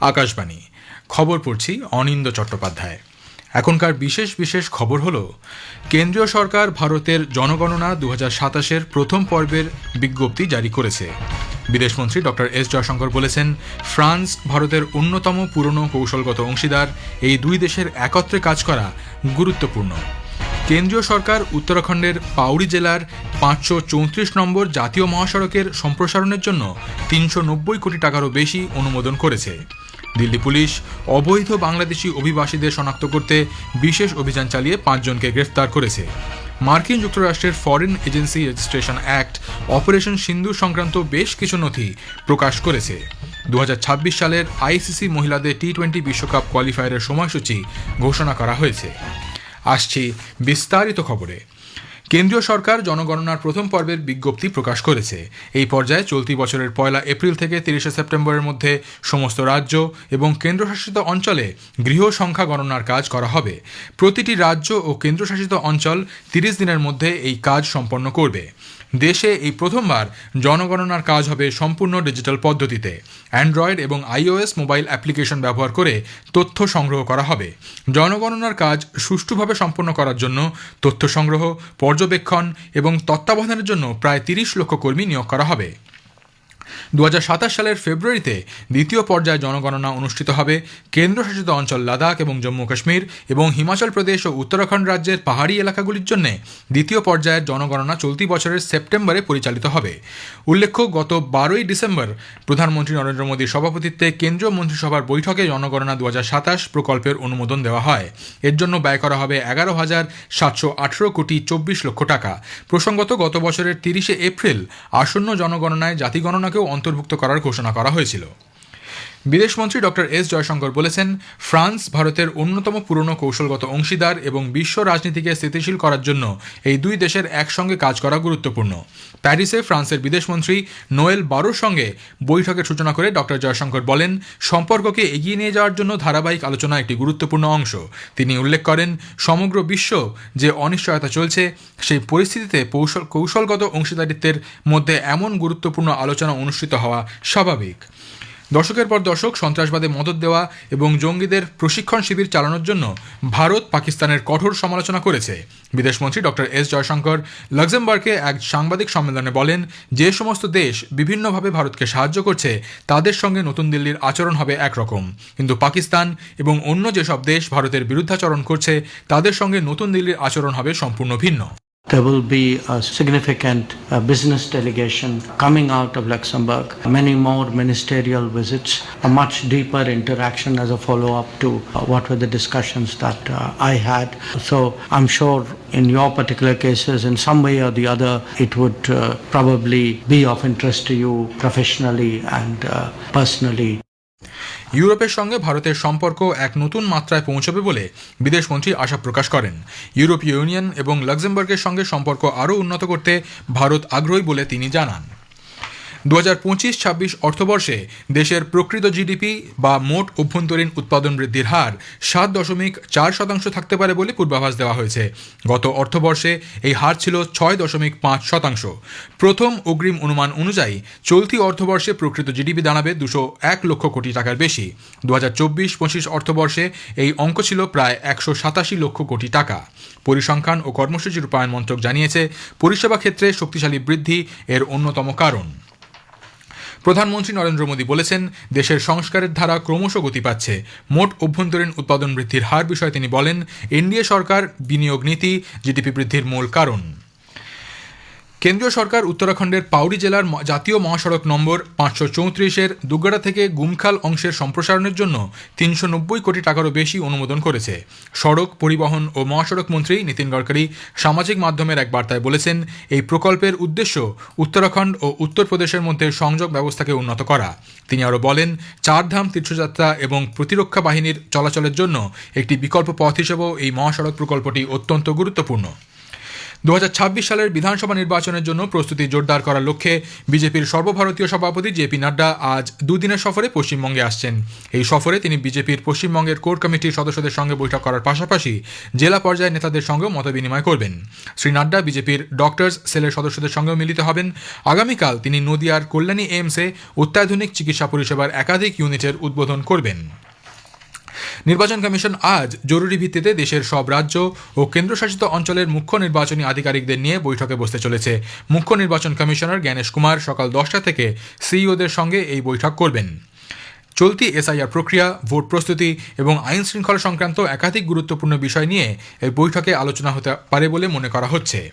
আকাশবাণী। খবর পড়ছি অনিন্দ চট্টোপাধ্যায় এখনকার বিশেষ বিশেষ খবর হলো, কেন্দ্রীয় সরকার ভারতের জনগণনা দু হাজার প্রথম পর্বের বিজ্ঞপ্তি জারি করেছে। বিদেশমন্ত্রী ডক্টর এস জয়শঙ্কর বলেছেন, ফ্রান্স ভারতের অন্যতম পুরনো কৌশলগত অংশীদার, এই দুই দেশের একত্রে কাজ করা গুরুত্বপূর্ণ। কেন্দ্রীয় সরকার উত্তরাখণ্ডের পাউরি জেলার পাঁচশো চৌত্রিশ নম্বর জাতীয় মহাসড়কের সম্প্রসারণের জন্য তিনশো নব্বই কোটি টাকারও বেশি অনুমোদন করেছে। দিল্লি পুলিশ অবৈধ বাংলাদেশি অভিবাসীদের শনাক্ত করতে বিশেষ অভিযান চালিয়ে পাঁচজনকে গ্রেফতার করেছে। মার্কিন যুক্তরাষ্ট্রের foreign agency registration act operation Sindhu সংক্রান্ত বেশ কিছু নথি প্রকাশ করেছে। দু হাজার ছাব্বিশ সালের আইসিসি মহিলাদের টি টোয়েন্টি বিশ্বকাপ কোয়ালিফায়ারের সময়সূচি ঘোষণা করা হয়েছে। আসছি বিস্তারিত খবরে। কেন্দ্রীয় সরকার জনগণনার প্রথম পর্বের বিজ্ঞপ্তি প্রকাশ করেছে। এই পর্যায়ে চলতি বছরের পয়লা এপ্রিল থেকে তিরিশে সেপ্টেম্বরের মধ্যে সমস্ত রাজ্য এবং কেন্দ্রশাসিত অঞ্চলে গৃহ সংখ্যা গণনার কাজ করা হবে। প্রতিটি রাজ্য ও কেন্দ্রশাসিত অঞ্চল তিরিশ দিনের মধ্যে এই কাজ সম্পন্ন করবে। দেশে এই প্রথমবার জনগণনার কাজ হবে সম্পূর্ণ ডিজিটাল পদ্ধতিতে। অ্যান্ড্রয়েড এবং আইওএস মোবাইল অ্যাপ্লিকেশন ব্যবহার করে তথ্য সংগ্রহ করা হবে। জনগণনার কাজ সুষ্ঠুভাবে সম্পন্ন করার জন্য তথ্য সংগ্রহ, পর্যবেক্ষণ এবং তত্ত্বাবধানের জন্য প্রায় তিরিশ লক্ষ কর্মী নিয়োগ করা হবে। দু হাজার সাতাশ সালের ফেব্রুয়ারিতে দ্বিতীয় পর্যায়ে জনগণনা অনুষ্ঠিত হবে কেন্দ্রশাসিত অঞ্চল লাদাখ এবং জম্মু কাশ্মীর এবং হিমাচল প্রদেশ ও উত্তরাখণ্ড রাজ্যের পাহাড়ি এলাকাগুলির জন্য দ্বিতীয় পর্যায়ের জনগণনা চলতি বছরের সেপ্টেম্বরে পরিচালিত হবে। উল্লেখ্য, গত বারোই ডিসেম্বর প্রধানমন্ত্রী নরেন্দ্র মোদীর সভাপতিত্বে কেন্দ্রীয় মন্ত্রিসভার বৈঠকে জনগণনা দু হাজার সাতাশ প্রকল্পের অনুমোদন দেওয়া হয়। এর জন্য ব্যয় করা হবে এগারো হাজার সাতশো আঠেরো কোটি চব্বিশ লক্ষ টাকা। প্রসঙ্গত, গত বছরের তিরিশে এপ্রিল আসন্ন জনগণনায় জাতিগণনাকেও অন্তর্ভুক্ত করার ঘোষণা করা হয়েছিল। বিদেশমন্ত্রী ডক্টর এস জয়শঙ্কর বলেছেন, ফ্রান্স ভারতের অন্যতম পুরনো কৌশলগত অংশীদার এবং বিশ্ব রাজনীতিকে স্থিতিশীল করার জন্য এই দুই দেশের একসঙ্গে কাজ করা গুরুত্বপূর্ণ। প্যারিসে ফ্রান্সের বিদেশমন্ত্রী নোয়েল বারোর সঙ্গে বৈঠকের সূচনা করে ডক্টর জয়শঙ্কর বলেন, সম্পর্ককে এগিয়ে নিয়ে যাওয়ার জন্য ধারাবাহিক আলোচনা একটি গুরুত্বপূর্ণ অংশ। তিনি উল্লেখ করেন, সমগ্র বিশ্ব যে অনিশ্চয়তা চলছে, সেই পরিস্থিতিতে কৌশল, কৌশলগত অংশীদারিত্বের মধ্যে এমন গুরুত্বপূর্ণ আলোচনা অনুষ্ঠিত হওয়া স্বাভাবিক। দশকের পর দশক সন্ত্রাসবাদে মদত দেওয়া এবং জঙ্গিদের প্রশিক্ষণ শিবির চালানোর জন্য ভারত পাকিস্তানের কঠোর সমালোচনা করেছে। বিদেশমন্ত্রী ডক্টর এস জয়শঙ্কর লাক্সেমবার্গে এক সাংবাদিক সম্মেলনে বলেন, যে সমস্ত দেশ বিভিন্নভাবে ভারতকে সাহায্য করছে, তাদের সঙ্গে নতুন দিল্লির আচরণ হবে একরকম। কিন্তু পাকিস্তান এবং অন্য যেসব দেশ ভারতের বিরুদ্ধাচরণ করছে, তাদের সঙ্গে নতুন দিল্লির আচরণ হবে সম্পূর্ণ ভিন্ন। There will be a significant uh, business delegation coming out of Luxembourg, many more ministerial visits, a much deeper interaction as a follow up to uh, what were the discussions that uh, I had. So I'm sure in your particular cases, in some way or the other, it would uh, probably be of interest to you professionally and uh, personally. ইউরোপের সঙ্গে ভারতের সম্পর্ক এক নতুন মাত্রায় পৌঁছবে বলে বিদেশমন্ত্রী আশা প্রকাশ করেন। ইউরোপীয় ইউনিয়ন এবং লাক্সেমবার্গের সঙ্গে সম্পর্ক আরও উন্নত করতে ভারত আগ্রহী বলে তিনি জানান। দু হাজার পঁচিশ, ছাব্বিশ অর্থবর্ষে দেশের প্রকৃত জিডিপি বা মোট অভ্যন্তরীণ উৎপাদন বৃদ্ধির হার সাত দশমিক চার শতাংশ থাকতে পারে বলে পূর্বাভাস দেওয়া হয়েছে। গত অর্থবর্ষে এই হার ছিল ছয় দশমিক পাঁচ শতাংশ। প্রথম অগ্রিম অনুমান অনুযায়ী চলতি অর্থবর্ষে প্রকৃত জিডিপি দাঁড়াবে দুশো এক লক্ষ কোটি টাকার বেশি। দু হাজার চব্বিশ, পঁচিশ অর্থবর্ষে এই অঙ্ক ছিল প্রায় একশো সাতাশি লক্ষ কোটি টাকা। পরিসংখ্যান ও কর্মসূচি রূপায়ণ মন্ত্রক জানিয়েছে, পরিষেবা ক্ষেত্রে শক্তিশালী বৃদ্ধি এর অন্যতম কারণ। প্রধানমন্ত্রী নরেন্দ্র মোদী বলেছেন, দেশের সংস্কারের ধারা ক্রমশ গতি পাচ্ছে। মোট অভ্যন্তরীণ উৎপাদন বৃদ্ধির হার বিষয়ে তিনি বলেন, এনডিএ সরকার বিনিয়োগ নীতি, জিডিপি বৃদ্ধির মূল কারণ। কেন্দ্রীয় সরকার উত্তরাখণ্ডের পাউরি জেলার জাতীয় মহাসড়ক নম্বর পাঁচশো চৌত্রিশের দুগ্গাড়া থেকে গুমখাল অংশের সম্প্রসারণের জন্য তিনশো নব্বই কোটি টাকারও বেশি অনুমোদন করেছে। সড়ক পরিবহন ও মহাসড়ক মন্ত্রী নীতিন গডকরি সামাজিক মাধ্যমের এক বার্তায় বলেছেন, এই প্রকল্পের উদ্দেশ্য উত্তরাখণ্ড ও উত্তরপ্রদেশের মধ্যে সংযোগ ব্যবস্থাকে উন্নত করা। তিনি আরও বলেন, চারধাম তীর্থযাত্রা এবং প্রতিরক্ষা বাহিনীর চলাচলের জন্য একটি বিকল্প পথ হিসেবেও এই মহাসড়ক প্রকল্পটি অত্যন্ত গুরুত্বপূর্ণ। দু হাজার ছাব্বিশ সালের বিধানসভা নির্বাচনের জন্য প্রস্তুতি জোরদার করার লক্ষ্যে বিজেপির সর্বভারতীয় সভাপতি জেপি নাড্ডা আজ দুদিনের সফরে পশ্চিমবঙ্গে আসছেন। এই সফরে তিনি বিজেপির পশ্চিমবঙ্গের কোর কমিটির সদস্যদের সঙ্গে বৈঠক করার পাশাপাশি জেলা পর্যায়ের নেতাদের সঙ্গেও মতবিনিময় করবেন। শ্রী নাড্ডা বিজেপির ডক্টরস সেলের সদস্যদের সঙ্গেও মিলিত হবেন। আগামীকাল তিনি নদিয়ার কল্যাণী এইমসে অত্যাধুনিক চিকিৎসা পরিষেবার একাধিক ইউনিটের উদ্বোধন করবেন। নির্বাচন কমিশন আজ জরুরি ভিত্তিতে দেশের সব রাজ্য ও কেন্দ্রশাসিত অঞ্চলের মুখ্য নির্বাচনী আধিকারিকদের নিয়ে বৈঠকে বসতে চলেছে। মুখ্য নির্বাচন কমিশনার জ্ঞানেশ কুমার সকাল দশটা থেকে সিইওদের সঙ্গে এই বৈঠক করবেন। চলতি এসআইআর প্রক্রিয়া, ভোট প্রস্তুতি এবং আইন শৃঙ্খলা সংক্রান্ত একাধিক গুরুত্বপূর্ণ বিষয় নিয়ে এই বৈঠকে আলোচনা হতে পারে বলে মনে করা হচ্ছে।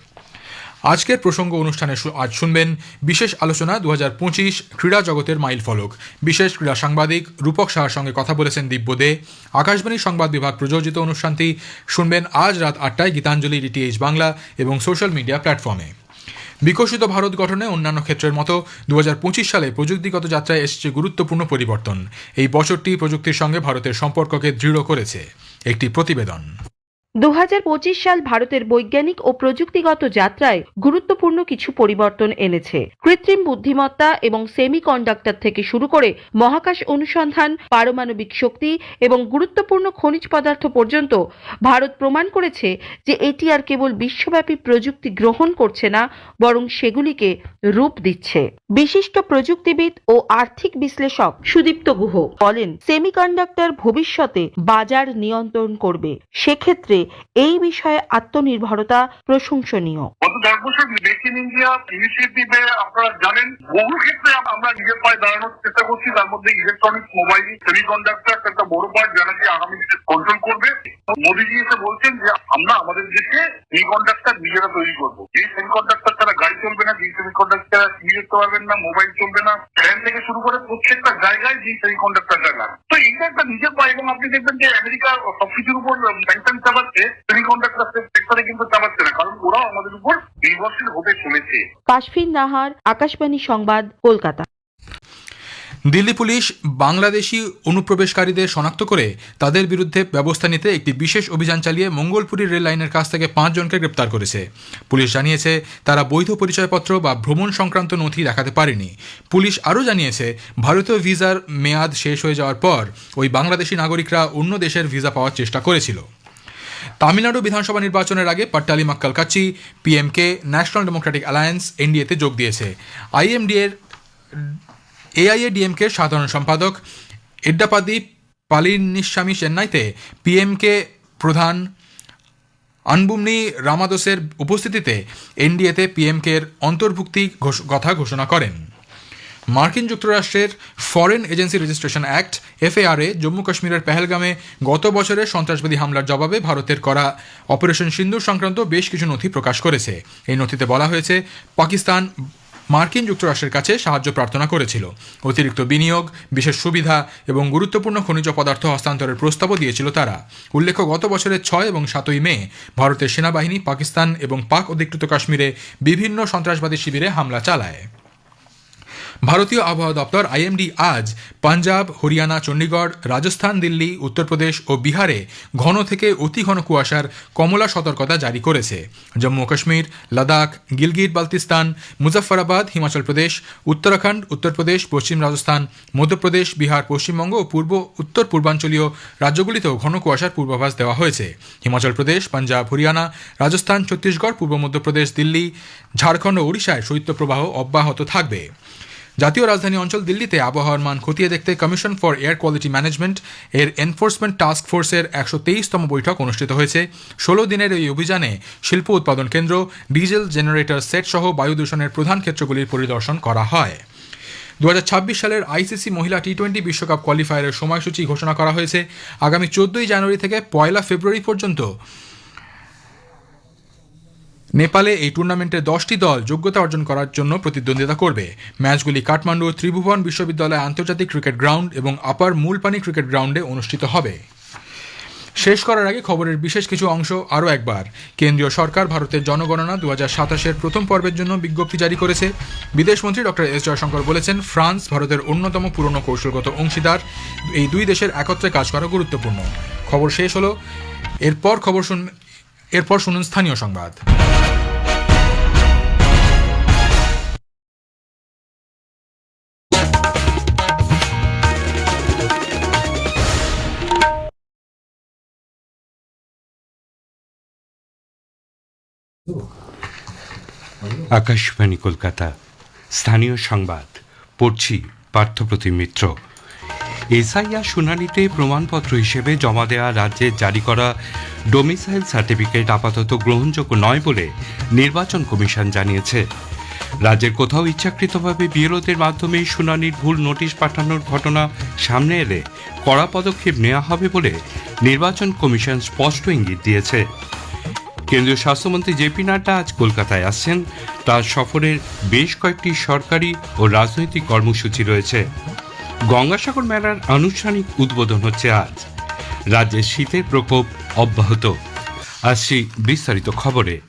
আজকের প্রসঙ্গ অনুষ্ঠানে আজ শুনবেন বিশেষ আলোচনা দু হাজার পঁচিশ ক্রীড়া জগতের মাইল ফলক। বিশেষ ক্রীড়া সাংবাদিক রূপক সাহার সঙ্গে কথা বলেছেন দিব্য দে আকাশবাণী সংবাদ বিভাগ প্রযোজিত অনুষ্ঠানটি শুনবেন আজ রাত আটটায় গীতাঞ্জলি ডিটিএইচ বাংলা এবং সোশ্যাল মিডিয়া প্ল্যাটফর্মে। বিকশিত ভারত গঠনে অন্যান্য ক্ষেত্রের মতো দু হাজার পঁচিশ সালে প্রযুক্তিগত যাত্রায় এসেছে গুরুত্বপূর্ণ পরিবর্তন। এই বছরটি প্রযুক্তির সঙ্গে ভারতের সম্পর্ককে দৃঢ় করেছে। একটি প্রতিবেদন। দু হাজার পঁচিশ সাল ভারতের বৈজ্ঞানিক ও প্রযুক্তিগত যাত্রায় গুরুত্বপূর্ণ কিছু পরিবর্তন এনেছে। কৃত্রিম বুদ্ধিমত্তা এবং সেমিকন্ডাক্টর থেকে শুরু করে মহাকাশ অনুসন্ধান, পারমাণবিক শক্তি এবং গুরুত্বপূর্ণ খনিজ পদার্থ পর্যন্ত ভারত প্রমাণ করেছে যে এটি আর কেবল বিশ্বব্যাপী প্রযুক্তি গ্রহণ করছে না, বরং সেগুলিকে রূপ দিচ্ছে। বিশিষ্ট প্রযুক্তিবিদ ও আর্থিক বিশ্লেষক সুদীপ্ত গুহ বলেন, সেমিকন্ডাক্টর ভবিষ্যতে বাজার নিয়ন্ত্রণ করবে। সেক্ষেত্রে এই বিষয়ে আত্মনির্ভরতা প্রশংসনীয়। আপনারা জানেন, বহু ক্ষেত্রে আমরা নিজের পায়ে দাঁড়ানোর চেষ্টা করছি, তার মধ্যে মোবাইল একটা বড় যারা কন্ট্রোল করবে। এসে বলছেন যে, আমরা নিজেরা তৈরি চলবে না, যে দেখতে পারবেন না মোবাইল চলবে না। থেকে শুরু করে প্রত্যেকটা জায়গায় যে সেমিকন্ডাক্টরটা লাগে একটা নিজের এবং আপনি দেখবেন যে আমেরিকা সবকিছুর উপর স্যাংশন চাপাচ্ছে সেমিকন্ডাক্টর সেক্টরে কিন্তু চাপাচ্ছে না কারণ ওরাও আমাদের উপর নির্ভরশীল হতে চলেছে পাশফিন নাহার, আকাশবাণী সংবাদ, কলকাতা। দিল্লি পুলিশ বাংলাদেশি অনুপ্রবেশকারীদের শনাক্ত করে তাদের বিরুদ্ধে ব্যবস্থা নিতে একটি বিশেষ অভিযান চালিয়ে মঙ্গলপুরী রেল লাইনের কাছ থেকে পাঁচজনকে গ্রেপ্তার করেছে। পুলিশ জানিয়েছে, তারা বৈধ পরিচয়পত্র বা ভ্রমণ সংক্রান্ত নথি দেখাতে পারেনি। পুলিশ আরও জানিয়েছে, ভারতীয় ভিসার মেয়াদ শেষ হয়ে যাওয়ার পর ওই বাংলাদেশি নাগরিকরা অন্য দেশের ভিসা পাওয়ার চেষ্টা করেছিল। তামিলনাড়ু বিধানসভা নির্বাচনের আগে Pattali Makkal Katchi PMK National Democratic Alliance এনডিএতে যোগ দিয়েছে। আইএমডি এর এআইএডিএমকে সাধারণ সম্পাদক এড্ডাপাদি পালিনিস্বামী চেন্নাইতে পিএমকে প্রধান আনবুমনি রামাদোসের উপস্থিতিতে এনডিএতে পিএমকের অন্তর্ভুক্তি কথা ঘোষণা করেন। মার্কিন যুক্তরাষ্ট্রের foreign agency registration act, FARA, Jammu কাশ্মীরের পেহেলগামে গত বছরের সন্ত্রাসবাদী হামলার জবাবে ভারতের করা অপারেশন সিন্দুর সংক্রান্ত বেশ কিছু নথি প্রকাশ করেছে। এই নথিতে বলা হয়েছে, পাকিস্তান মার্কিন যুক্তরাষ্ট্রের কাছে সাহায্য প্রার্থনা করেছিল। অতিরিক্ত বিনিয়োগ, বিশেষ সুবিধা এবং গুরুত্বপূর্ণ খনিজ পদার্থ হস্তান্তরের প্রস্তাবও দিয়েছিল তারা। উল্লেখ্য, গত বছরের ছয় এবং সাতই মে, ভারতের সেনাবাহিনী, পাকিস্তান এবং পাক অধিকৃত কাশ্মীরে বিভিন্ন সন্ত্রাসবাদী শিবিরে হামলা চালায়। ভারতীয় আবহাওয়া দপ্তর আইএমডি আজ পাঞ্জাব, হরিয়ানা, চণ্ডীগড়, রাজস্থান, দিল্লি, উত্তরপ্রদেশ ও বিহারে ঘন থেকে অতি ঘন কুয়াশার কমলা সতর্কতা জারি করেছে। জম্মু ও কাশ্মীর, লাদাখ, গিলগিট, বালতিস্তান, মুজফ্ফরাবাদ, হিমাচল প্রদেশ, উত্তরাখণ্ড, উত্তরপ্রদেশ, পশ্চিম রাজস্থান, মধ্যপ্রদেশ, বিহার, পশ্চিমবঙ্গ ও পূর্ব, উত্তর পূর্বাঞ্চলীয় রাজ্যগুলিতেও ঘন কুয়াশার পূর্বাভাস দেওয়া হয়েছে। হিমাচল প্রদেশ, পাঞ্জাব, হরিয়ানা, রাজস্থান, ছত্তিশগড়, পূর্ব মধ্যপ্রদেশ, দিল্লি, ঝাড়খণ্ড ও ওড়িশায় শৈত্যপ্রবাহ অব্যাহত থাকবে। জাতীয় রাজধানী অঞ্চল দিল্লিতে আবহাওয়ার মান খতিয়ে দেখতে commission for air quality management এর এনফোর্সমেন্ট টাস্ক ফোর্সের একশো তেইশতম বৈঠক অনুষ্ঠিত হয়েছে। ষোলো দিনের এই অভিযানে শিল্প উৎপাদন কেন্দ্র, ডিজেল জেনারেটর সেট সহ বায়ু দূষণের প্রধান ক্ষেত্রগুলির পরিদর্শন করা হয়। দু হাজার ছাব্বিশ সালের আইসিসি মহিলা টি টোয়েন্টি বিশ্বকাপ কোয়ালিফায়ারের সময়সূচি ঘোষণা করা হয়েছে। আগামী চোদ্দই জানুয়ারি থেকে পয়লা ফেব্রুয়ারি পর্যন্ত নেপালে এই টুর্নামেন্টে দশটি দল যোগ্যতা অর্জন করার জন্য প্রতিদ্বন্দ্বিতা করবে। ম্যাচগুলি কাঠমান্ডু ত্রিভুবন বিশ্ববিদ্যালয় আন্তর্জাতিক ক্রিকেট গ্রাউন্ড এবং আপার মূলপানি ক্রিকেট গ্রাউন্ডে অনুষ্ঠিত হবে। শেষ করার আগে খবরের বিশেষ কিছু অংশ আরও একবার। কেন্দ্রীয় সরকার ভারতের জনগণনা দু হাজার সাতাশের প্রথম পর্বের জন্য বিজ্ঞপ্তি জারি করেছে। বিদেশমন্ত্রী ডক্টর এস জয়শঙ্কর বলেছেন, ফ্রান্স ভারতের অন্যতম পুরনো কৌশলগত অংশীদার। এই দুই দেশের একত্রে কাজ করা গুরুত্বপূর্ণ। খবর শেষ হলো। এরপর খবর শুন এরপর শুনুন স্থানীয় সংবাদ। আকাশবাণী কলকাতা। স্থানীয় সংবাদ, পড়ছি পার্থপ্রতিম মিত্র। এসআইআর শুনানিতে প্রমাণপত্র হিসেবে জমা দেওয়া রাজ্যে জারি করা ডোমিসাইল সার্টিফিকেট আপাতত গ্রহণযোগ্য নয় বলে নির্বাচন কমিশন জানিয়েছে। রাজ্যের কোথাও ইচ্ছাকৃতভাবে বিরোধের মাধ্যমে শুনানির ভুল নোটিশ পাঠানোর ঘটনা সামনে এলে কড়া পদক্ষেপ নেওয়া হবে বলে নির্বাচন কমিশন স্পষ্ট ইঙ্গিত দিয়েছে। কেন্দ্রীয় স্বাস্থ্যমন্ত্রী জেপি নাড্ডা আজ কলকাতায় আসছেন। তার সফরের বেশ কয়েকটি সরকারি ও রাজনৈতিক কর্মসূচি রয়েছে। গঙ্গাসাগর মেলার আনুষ্ঠানিক উদ্বোধন হচ্ছে আজ। রাজ্যের শীতের প্রকোপ অব্যাহত। আসছি বিস্তারিত খবরে।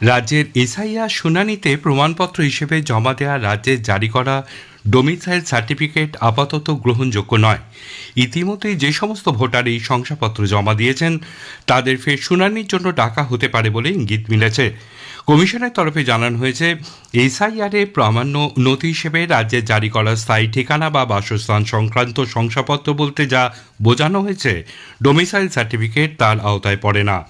রাজ্যের এসআইআর শুনানিতে প্রমাণপত্র হিসেবে জমা দেওয়া রাজ্যের জারি করা ডোমিসাইল সার্টিফিকেট আপাতত গ্রহণযোগ্য নয়। ইতিমধ্যেই যে সমস্ত ভোটার এই শংসাপত্র জমা দিয়েছেন, তাদের ফের শুনানির জন্য ডাকা হতে পারে বলে ইঙ্গিত মিলেছে। কমিশনের তরফে জানানো হয়েছে, এসআইআরে প্রামাণ্য নথি হিসেবে রাজ্যে জারি করা স্থায়ী ঠিকানা বা বাসস্থান সংক্রান্ত শংসাপত্র বলতে যা বোঝানো হয়েছে ডোমিসাইল সার্টিফিকেট তার আওতায় পড়ে না।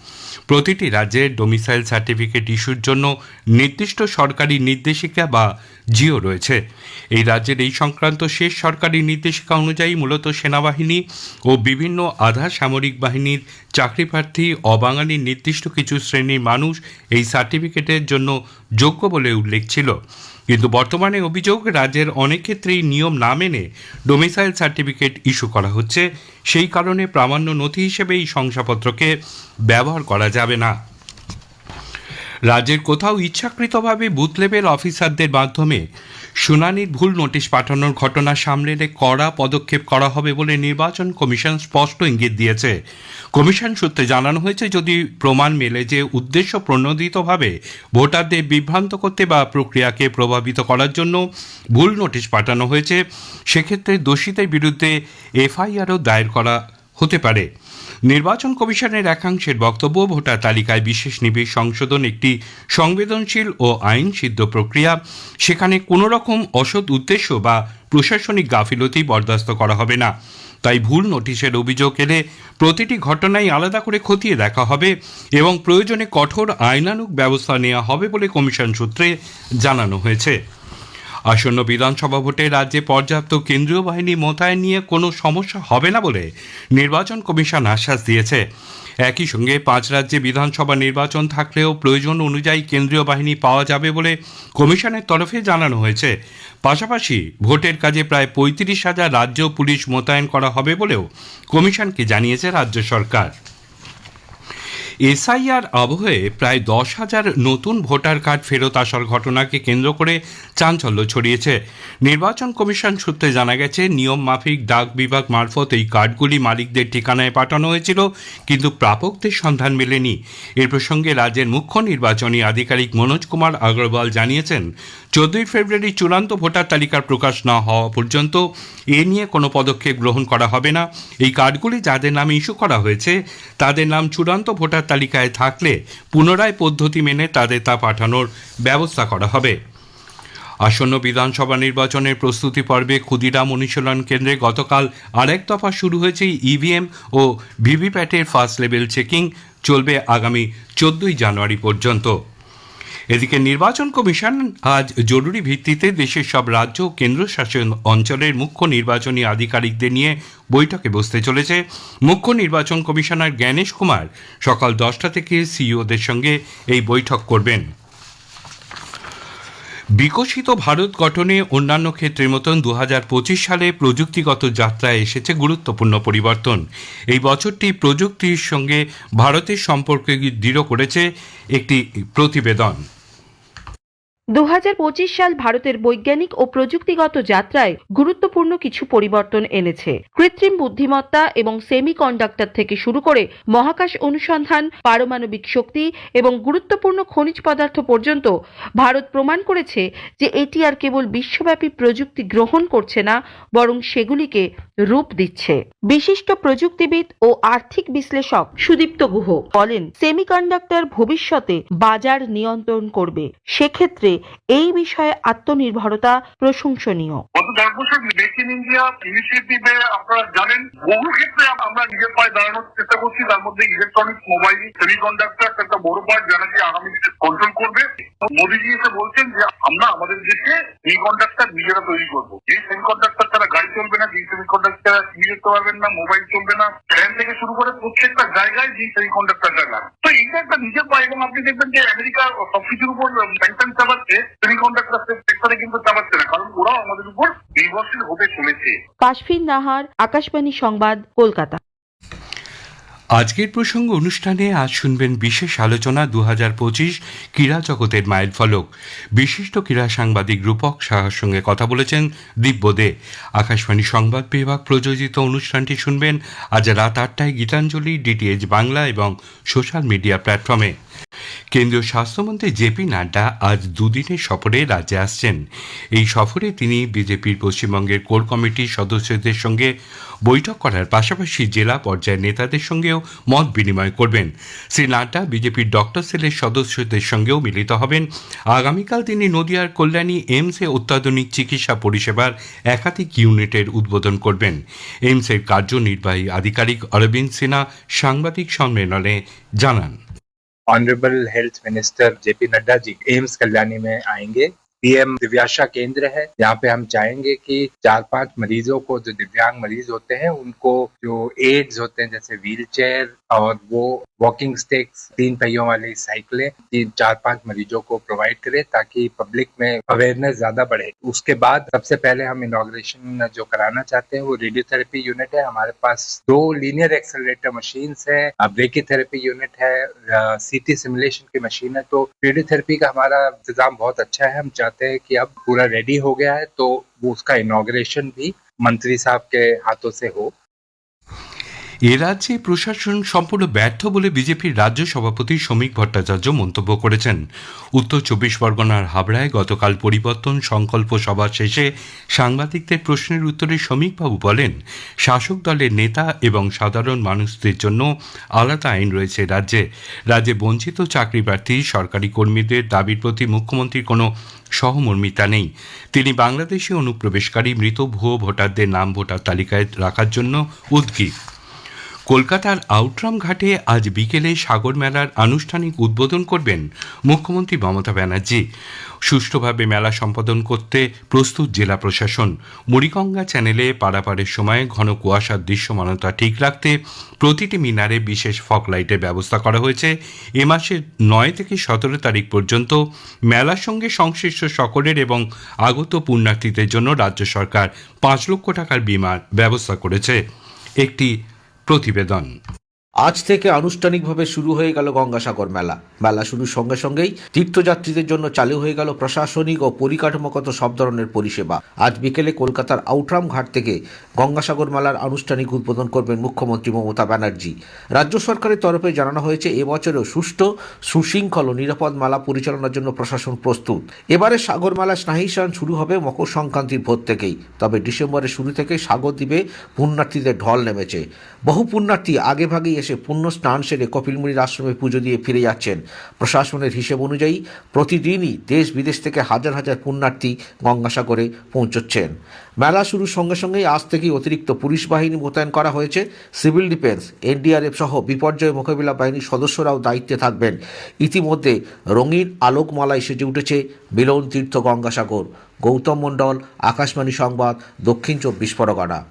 প্রতিটি রাজ্যের ডোমিসাইল সার্টিফিকেট ইস্যুর জন্য নির্দিষ্ট সরকারি নির্দেশিকা বা জিও রয়েছে। এই রাজ্যের এই সংক্রান্ত শেষ সরকারি নির্দেশিকা অনুযায়ী মূলত সেনাবাহিনী ও বিভিন্ন আধা সামরিক বাহিনীর চাকরি প্রার্থী অবাঙালির নির্দিষ্ট কিছু শ্রেণির মানুষ এই সার্টিফিকেটের জন্য যোগ্য বলে উল্লেখ ছিল। কিন্তু বর্তমানে অভিযোগ, রাজ্যের অনেক ক্ষেত্রেই নিয়ম না মেনে ডোমিসাইল সার্টিফিকেট ইস্যু করা হচ্ছে। সেই কারণে প্রামাণ্য নথি হিসেবে এই শংসাপত্রকে ব্যবহার করা যাবে না। রাজ্যের কোথাও ইচ্ছাকৃতভাবে বুথ লেভেল অফিসারদের মাধ্যমে শুনানির ভুল নোটিশ পাঠানোর ঘটনা সামনে এলে কড়া পদক্ষেপ করা হবে বলে নির্বাচন কমিশন স্পষ্ট ইঙ্গিত দিয়েছে। কমিশন সূত্রে জানানো হয়েছে, যদি প্রমাণ মেলে যে উদ্দেশ্য প্রণোদিতভাবে ভোটারদের বিভ্রান্ত করতে বা প্রক্রিয়াকে প্রভাবিত করার জন্য ভুল নোটিশ পাঠানো হয়েছে, সেক্ষেত্রে দোষীদের বিরুদ্ধে এফআইআরও দায়ের করা হতে পারে। নির্বাচন কমিশনের একাংশের বক্তব্য ভোটার তালিকায় বিশেষ নিবিড় সংশোধন একটি সংবেদনশীল ও আইন সিদ্ধ প্রক্রিয়া। সেখানে কোনো রকম অসৎ উদ্দেশ্য বা প্রশাসনিক গাফিলতি বরদাস্ত করা হবে না। তাই ভুল নোটিশের অভিযোগ এলে প্রতিটি ঘটনাই আলাদা করে খতিয়ে দেখা হবে এবং প্রয়োজনে কঠোর আইনানুগ ব্যবস্থা নেওয়া হবে বলে কমিশন সূত্রে জানানো হয়েছে। আসন্ন বিধানসভা ভোটে রাজ্যে পর্যাপ্ত কেন্দ্রীয় বাহিনী মোতায়েন নিয়ে কোনো সমস্যা হবে না বলে নির্বাচন কমিশন আশ্বাস দিয়েছে। একই সঙ্গে পাঁচ রাজ্যে বিধানসভা নির্বাচন থাকলেও প্রয়োজন অনুযায়ী কেন্দ্রীয় বাহিনী পাওয়া যাবে বলে কমিশনের তরফে জানানো হয়েছে। পাশাপাশি ভোটের কাজে প্রায় পঁয়ত্রিশ হাজার রাজ্য পুলিশ মোতায়েন করা হবে বলেও কমিশনকে জানিয়েছে রাজ্য সরকার। এসআইআর আবহে প্রায় দশ হাজার নতুন ভোটার কার্ড ফেরত আসার ঘটনাকে কেন্দ্র করে চাঞ্চল্য ছড়িয়েছে। নির্বাচন কমিশন সূত্রে জানা গেছে, নিয়ম মাফিক, ডাক বিভাগ মারফত এই কার্ডগুলি মালিকদের ঠিকানায় পাঠানো হয়েছিল, কিন্তু প্রাপকদের সন্ধান মেলেনি। এ প্রসঙ্গে রাজ্যের মুখ্য নির্বাচনী আধিকারিক মনোজ কুমার আগরওয়াল জানিয়েছেন, চোদ্দই ফেব্রুয়ারি চূড়ান্ত ভোটার তালিকার প্রকাশ না হওয়া পর্যন্ত এ নিয়ে কোনো পদক্ষেপ গ্রহণ করা হবে না। এই কার্ডগুলি যাদের নামে ইস্যু করা হয়েছে, তাদের নাম চূড়ান্ত ভোটার তালিকায় থাকলে পুনরায় পদ্ধতি মেনে তাদের তা পাঠানোর ব্যবস্থা করা হবে। আসন্ন বিধানসভা নির্বাচনের প্রস্তুতি পর্বে ক্ষুদিরাম অনুশীলন কেন্দ্রে গতকাল আরেক দফা শুরু হয়েছে ইভিএম ও ভিভিপ্যাটের ফার্স্ট লেভেল চেকিং, চলবে আগামী চোদ্দই জানুয়ারি পর্যন্ত। এদিকে নির্বাচন কমিশন আজ জরুরি ভিত্তিতে দেশের সব রাজ্য ও কেন্দ্রশাসন অঞ্চলের মুখ্য নির্বাচনী আধিকারিকদের নিয়ে বৈঠকে বসতে চলেছে। মুখ্য নির্বাচন কমিশনার জ্ঞানেশ কুমার সকাল দশটা থেকে সিইওদের সঙ্গে এই বৈঠক করবেন। বিকশিত ভারত গঠনে অন্যান্য ক্ষেত্রের মতন দু হাজার পঁচিশ সালে প্রযুক্তিগত যাত্রায় এসেছে গুরুত্বপূর্ণ পরিবর্তন। এই বছরটি প্রযুক্তির সঙ্গে ভারতের সম্পর্কে দৃঢ় করেছে একটি প্রতিবেদন। দু হাজার পঁচিশ সাল ভারতের বৈজ্ঞানিক ও প্রযুক্তিগত যাত্রায় গুরুত্বপূর্ণ কিছু পরিবর্তন এনেছে। কৃত্রিম বুদ্ধিমত্তা এবং সেমিকন্ডাক্টর থেকে শুরু করে মহাকাশ অনুসন্ধান, পারমাণবিক শক্তি এবং গুরুত্বপূর্ণ খনিজ পদার্থ পর্যন্ত ভারত প্রমাণ করেছে যে এটি আর কেবল বিশ্বব্যাপী প্রযুক্তি গ্রহণ করছে না, বরং সেগুলিকে রূপ দিচ্ছে। বিশিষ্ট প্রযুক্তিবিদ ও আর্থিক বিশ্লেষক সুদীপ্ত গুহ বলেন, সেমিকন্ডাক্টর ভবিষ্যতে বাজার নিয়ন্ত্রণ করবে। সেক্ষেত্রে এই বিষয়ে আত্মনির্ভরতা প্রশংসনীয়। গত দশ বছর ইন ইন্ডিয়া আপনারা জানেন, বহু ক্ষেত্রে আমরা নিজের পায়ে দাঁড়ানোর চেষ্টা করছি, তার মধ্যে ইলেকট্রনিক্স মোবাইল সেমিকন্ডাক্টর একটা বড় পার্ট যারা কি আগামী কন্ট্রোল করবে। মোদীজি এসে বলছেন যে আমরা আমাদের দেশে সেমিকন্ডাক্টর নিজেরা তৈরি করব। যে সেমিকন্ডাক্টর ছাড়া গাড়ি চলবে না, যে সেমিকন্ডাক্টর টিভি দেখতে পারবেন না মোবাইল চলবে না ফ্যান থেকে শুরু করে প্রত্যেকটা জায়গায় যে সেমিকন্ডাক্টরটা লাগে। তো এইটা একটা নিজের পায়ে, এবং আপনি দেখবেন যে আমেরিকা সবকিছুর উপর প্যান্টান চালাচ্ছে সেমিকন্ডাক্টর সেক্টরে কিন্তু চাপাচ্ছে না, কারণ ওরাও আমাদের উপর নির্ভরশীল হতে চলেছে। কাশফিন নাহার, আকাশবাণী সংবাদ, কলকাতা। আজকের প্রসঙ্গ অনুষ্ঠানে আজ শুনবেন বিশেষ আলোচনা দু হাজার পঁচিশ ক্রীড়া জগতের মাইল ফলক। বিশিষ্ট ক্রীড়া সাংবাদিক রূপক সাহার সঙ্গে কথা বলেছেন দিব্য দে। আকাশবাণী সংবাদ বিভাগ প্রযোজিত অনুষ্ঠানটি শুনবেন আজ রাত আটটায় গীতাঞ্জলি, ডিটিএইচ বাংলা এবং সোশ্যাল মিডিয়া প্ল্যাটফর্মে। কেন্দ্রীয় স্বাস্থ্যমন্ত্রী জেপি নাড্ডা আজ দুদিনের সফরে রাজ্যে আসছেন। এই সফরে তিনি বিজেপির পশ্চিমবঙ্গের কোর কমিটির সদস্যদের সঙ্গে বৈঠক করার পাশাপাশি জেলা পর্যায়ের নেতাদের সঙ্গেও মত বিনিময় করবেন শ্রী নাড্ডা বিজেপির ডক্টর সেলের সদস্যদের সঙ্গেও মিলিত হবেন আগামীকাল তিনি নদিয়ার কল্যাণী এইমসে অত্যাধুনিক চিকিৎসা পরিষেবার একাধিক ইউনিটের উদ্বোধন করবেন এইমসের কার্যনির্বাহী আধিকারিক অরবিন্দ সিনহা সাংবাদিক সম্মেলনে জানান honourable health minister JP Nadda ji AIIMS Kalyani में आएंगे पीएम दिव्याशा केंद्र है। यहाँ पे हम चाहेंगे कि चार पाँच मरीजों को जो दिव्यांग मरीज़ होते हैं, उनको जो एड्स होते हैं, जैसे व्हील चेयर और वो वॉकिंग स्टिक्स तीन पहियों वाली साइकिलें तीन चार पाँच मरीजों को प्रोवाइड करें ताकि पब्लिक में अवेयरनेस ज़्यादा बढ़े। उसके बाद सबसे पहले हम इनॉग्रेशन जो कराना चाहते हैं, वो रेडियोथेरेपी यूनिट है। हमारे पास दो लीनियर एक्सेलरेटर मशीन है ब्रेकी थेरेपी यूनिट है सीटी सिमुलेशन की मशीन है। तो रेडियोथेरेपी का हमारा इंतज़ाम बहुत अच्छा है। हम चाहते हैं कि अब पूरा रेडी हो गया है तो उसका इनोग्रेशन भी मंत्री साहब के हाथों से हो। এ রাজ্যে প্রশাসন সম্পূর্ণ ব্যর্থ বলে বিজেপির রাজ্য সভাপতি শ্রমিক ভট্টাচার্য মন্তব্য করেছেন। উত্তর চব্বিশ পরগনার হাবড়ায় গতকাল পরিবর্তন সংকল্প সভা শেষে সাংবাদিকদের প্রশ্নের উত্তরে শ্রমিকবাবু বলেন, শাসক দলের নেতা এবং সাধারণ মানুষদের জন্য আলাদা আইন রয়েছে রাজ্যে। রাজ্যে বঞ্চিত চাকরি প্রার্থী, সরকারি কর্মীদের দাবির প্রতি মুখ্যমন্ত্রীর কোনো সহমর্মিতা নেই। তিনি বাংলাদেশি অনুপ্রবেশকারী, মৃত ভুয়ো ভোটারদের নাম ভোটার তালিকায় রাখার জন্য উদ্গ্রীব। কলকাতার আউটরাম ঘাটে আজ বিকেলে সাগর মেলার আনুষ্ঠানিক উদ্বোধন করবেন মুখ্যমন্ত্রী মমতা ব্যানার্জি। সুষ্ঠুভাবে মেলা সম্পাদন করতে প্রস্তুত জেলা প্রশাসন। মুড়িগঙ্গা চ্যানেলে পারাপারের সময় ঘন কুয়াশার দৃশ্যমানতা ঠিক রাখতে প্রতিটি মিনারে বিশেষ ফক লাইটের ব্যবস্থা করা হয়েছে। এ মাসের নয় থেকে সতেরো তারিখ পর্যন্ত মেলার সঙ্গে সংশ্লিষ্ট সকলের এবং আগত পুণ্যার্থীদের জন্য রাজ্য সরকার পাঁচ লক্ষ টাকার বিমার ব্যবস্থা করেছে। একটি প্রতিবেদন। আজ থেকে আনুষ্ঠানিকভাবে শুরু হয়ে গেল গঙ্গাসাগর মেলা। মেলা শুরুর সঙ্গে সঙ্গেই তীর্থযাত্রীদের জন্য চালু হয়ে গেল প্রশাসনিক ও পরিকাঠামোগত সব ধরনের পরিষেবা। আজ বিকেলে কলকাতার আউটরাম ঘাট থেকে গঙ্গাসাগর মেলার আনুষ্ঠানিক উদ্বোধন করবেন মুখ্যমন্ত্রী মমতা ব্যানার্জি। রাজ্য সরকারের তরফে জানানো হয়েছে, এবছরও সুষ্ঠু, সুশৃঙ্খল ও নিরাপদ মেলা পরিচালনার জন্য প্রশাসন প্রস্তুত। এবারে সাগর মেলা স্নাহিসান শুরু হবে মকর সংক্রান্তির ভোর থেকেই। তবে ডিসেম্বরের শুরু থেকে সাগর দ্বীপে পুণ্যার্থীদের ঢল নেমেছে। বহু পুণ্যার্থী আগেভাগেই এসে পুণ্য স্নান সেরে কপিলমুনির আশ্রমে পুজো দিয়ে ফিরে যাচ্ছেন। প্রশাসনের হিসেব অনুযায়ী প্রতিদিনই দেশ বিদেশ থেকে হাজার হাজার পুণ্যার্থী গঙ্গাসাগরে পৌঁছচ্ছেন। মেলা শুরুর সঙ্গে সঙ্গেই আজ থেকেই অতিরিক্ত পুলিশ বাহিনী মোতায়েন করা হয়েছে। সিভিল ডিফেন্স, এনডিআরএফ সহ বিপর্যয় মোকাবিলা বাহিনীর সদস্যরাও দায়িত্বে থাকবেন। ইতিমধ্যে রঙিন আলোকমালায় সেজে উঠেছে মিলন তীর্থ গঙ্গাসাগর। গৌতম মণ্ডল, আকাশবাণী সংবাদ, দক্ষিণ চব্বিশ পরগনা।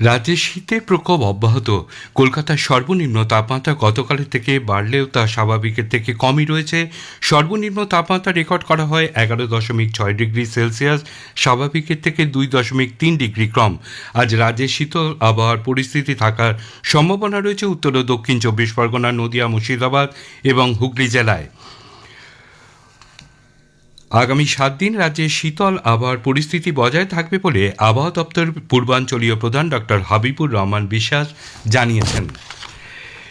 রাজ্যে শীতের প্রকোপ অব্যাহত। কলকাতার সর্বনিম্ন তাপমাত্রা গতকালের থেকে বাড়লেও তা স্বাভাবিকের থেকে কমই রয়েছে। সর্বনিম্ন তাপমাত্রা রেকর্ড করা হয় এগারো দশমিক ছয় ডিগ্রি সেলসিয়াস, স্বাভাবিকের থেকে দুই দশমিক তিন ডিগ্রি কম। আজ রাজ্যে শীতল আবহাওয়ার পরিস্থিতি থাকার সম্ভাবনা রয়েছে উত্তর ও দক্ষিণ চব্বিশ পরগনা, নদিয়া, মুর্শিদাবাদ এবং হুগলি জেলায়। আগামী সাত দিন রাজ্যে শীতল আবহাওয়ার পরিস্থিতি বজায় থাকবে বলে আবহাওয়া দপ্তর পূর্বাঞ্চলীয় প্রধান ডক্টর হাবিবুর রহমান বিশ্বাস জানিয়েছেন।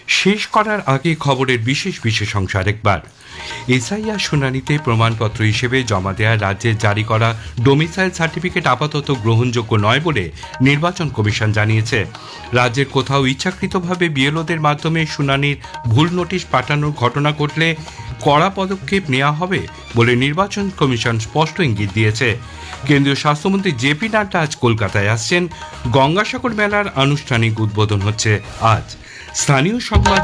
শেষ করার আগে খবরের বিশেষ বিশেষ অংশ আরেকবার। এসআইআর শুনানিতে প্রমাণপত্র হিসেবে জমা দেওয়া রাজ্যে জারি করা ডোমিসাইল সার্টিফিকেট আপাতত গ্রহণযোগ্য নয় বলে নির্বাচন কমিশন জানিয়েছে। রাজ্যের কোথাও ইচ্ছাকৃতভাবে বিএলওদের মাধ্যমে শুনানির ভুল নোটিশ পাঠানোর ঘটনা ঘটলে কড়া পদক্ষেপ নেওয়া হবে বলে নির্বাচন কমিশন স্পষ্ট ইঙ্গিত দিয়েছে। কেন্দ্রীয় স্বাস্থ্যমন্ত্রী জেপি নাড্ডা আজ কলকাতায় আসছেন। গঙ্গাসাগর মেলার আনুষ্ঠানিক উদ্বোধন হচ্ছে আজ। স্থানীয় সংবাদ